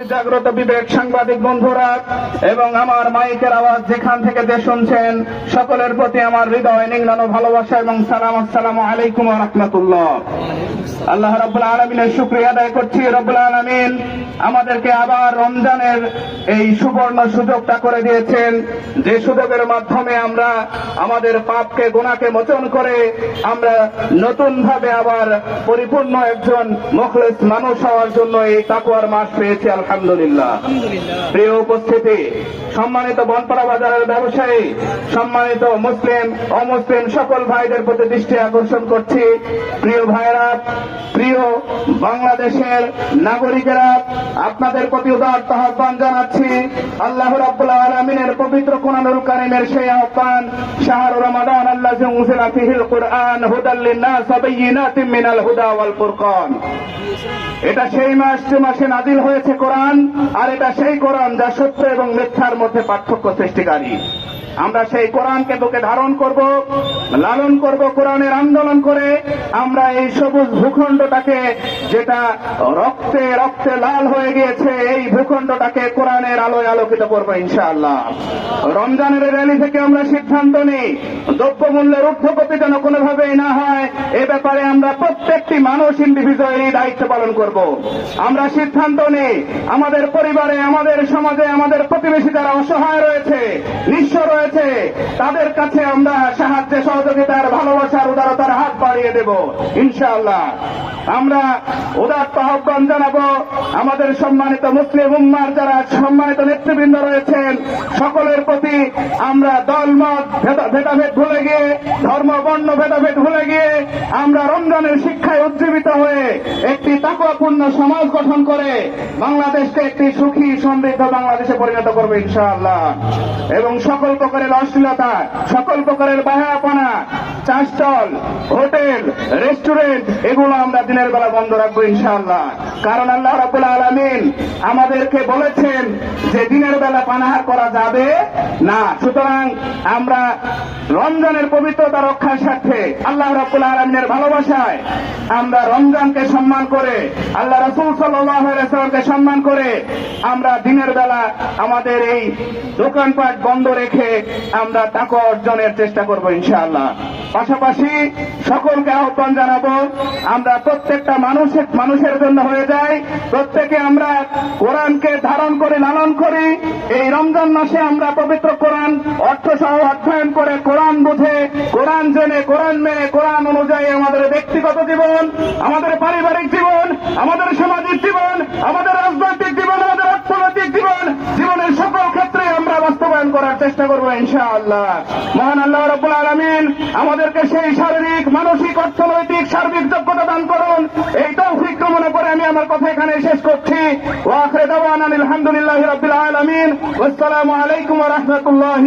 জাগ্রত বিবেক সাংবাদিক বন্ধুরা এবং আমার মাইকের আওয়াজ যেখান থেকে যে শুনছেন, সকলের প্রতি আমার হৃদয় নিংড়ানো ভালোবাসা এবং সালাম, আসসালামু আলাইকুম রহমতুল্লাহ। আল্লাহ রব্বুল আলমিনের শুক্রিয়া আদায় করছি, রব্বুল আলমিন আমাদেরকে আবার রমজানের এই সুবর্ণ সুযোগটা করে দিয়েছেন। যে সুযোগের মাধ্যমে আমরা আমাদের পাপকে গোনাকে মোচন করে আমরা নতুন ভাবে আবার পরিপূর্ণ একজন মুখলেস মানুষ হওয়ার জন্য এই তাকুয়ার মাস পেয়েছি আলহামদুলিল্লাহ। প্রিয় উপস্থিতি সম্মানিত বনপাড়া বাজারের ব্যবসায়ী সম্মানিত মুসলিম অমুসলিম সকল ভাইদের প্রতি দৃষ্টি আকর্ষণ করছি। প্রিয় ভাইরা প্রিয় বাংলাদেশের নাগরিকেরা আপনাদের প্রতি উদারত আহ্বান জানাচ্ছি। আল্লাহ রাব্বুল আলমিনের পবিত্র কোরআনুল কারিমের সেই আহ্বান শাহরু রমাদান আল্লাহ উনজিলা ফিহিল কুরআন হুদাল লিন্নাস মিনাল হুদা ওয়াল ফুরকান। এটা সেই মাস যে মাসে নাজিল হয়েছে কোরআন। আর এটা সেই কোরআন যা সত্য এবং মিথ্যার মধ্যে পার্থক্য সৃষ্টিকারী। আমরা সেই কোরআনকে তোকে ধারণ করব, লালন করব, কোরআনের আন্দোলন করে। আমরা এই সবুজ ভূখণ্ডটাকে, যেটা রক্তে রক্তে লাল হয়ে গিয়েছে এই ভূখণ্ডটাকে কোরআনের আলোয় আলোকিত করব ইনশাআল্লাহ। রমজানের র্যালি থেকে আমরা সিদ্ধান্ত নিই। দ্রব্যমূল্যের ঊর্ধ্বগতি যেন কোনোভাবেই না হয়, এ ব্যাপারে আমরা প্রত্যেকটি মানুষ ইন্ডিভিজুয়ালি দায়িত্ব পালন করব। আমরা সিদ্ধান্ত নিই, আমাদের পরিবারে, আমাদের সমাজে, আমাদের প্রতিবেশী যারা অসহায় রয়েছে, নিঃস্ব রয়েছে, তাদের কাছে আমরা সাহায্যে, সহযোগিতার, ভালোবাসার, উদারতার হাত বাড়িয়ে দেব, ইনশাআল্লাহ। আমরা উদার আহ্বান জানাব, আমাদের সম্মানিত মুসলিম উম্মার যারা সম্মানিত নেতৃবৃন্দ রয়েছেন, সকলের প্রতি আমরা দলমত ভেদাভেদ ভুলে গিয়ে, ধর্ম, বর্ণ ভেদাভেদ ভুলে গিয়ে আমরা রমজানের শিক্ষায় উজ্জীবিত হয়ে একটি তাকুয়াপূর্ণ সমাজ গঠন করে বাংলাদেশকে একটি সুখী, সমৃদ্ধ বাংলাদেশে পরিণত করবে ইনশাআল্লাহ। এবং সকল প্রকারের অশ্লীলতা, সকল প্রকারের বাহাপনা চাষচল হোটেল, রেস্টুরেন্ট, এগুলো আমরা দিনের বেলা বন্ধ রাখব ইনশাআল্লাহ। কারণ আল্লাহ রাবুল আলমিন আমাদেরকে বলেছেন যে দিনের বেলা পানাহার করা যাবে না। সুতরাং আমরা রমজানের পবিত্রতা রক্ষার স্বার্থে আল্লাহ রাবুল আলমিনের ভালোবাসায় আমরা রমজানকে সম্মান করে, আল্লাহ রসুল সাল্লামকে সম্মান করে আমরা দিনের বেলা আমাদের এই দোকানপাট বন্ধ রেখে আমরা তাকে অর্জনের চেষ্টা করব ইনশাআল্লাহ। পাশাপাশি সকলকে আহ্বান জানাব, আমরা প্রত্যেকটা মানুষের মানুষের জন্য হয়ে যাই প্রত্যেকে আমরা কোরআনকে ধারণ করে, লালন করি। এই রমজান মাসে আমরা পবিত্র কোরআন অর্থ সহ অধ্যয়ন করে কোরআন বুঝে, কোরআন জেনে, কোরআন মেনে, কোরআন অনুযায়ী আমাদের ব্যক্তিগত জীবন, আমাদের পারিবারিক জীবন, আমাদের সামাজিক জীবন, আমাদের রাজনৈতিক চেষ্টা করব ইনশাআল্লাহ। মহান আল্লাহ রব্বুল আলমিন আমাদেরকে সেই শারীরিক, মানসিক, অর্থনৈতিক, সার্বিক যোগ্যতা দান করুন। এই তৌফিক মনে করে আমি আমার কথা এখানে শেষ করছি। ওয়াখরে দাওয়ান আলহামদুলিল্লাহ রবিল আলমিন। আসসালামু আলাইকুম রহমতুল্লাহ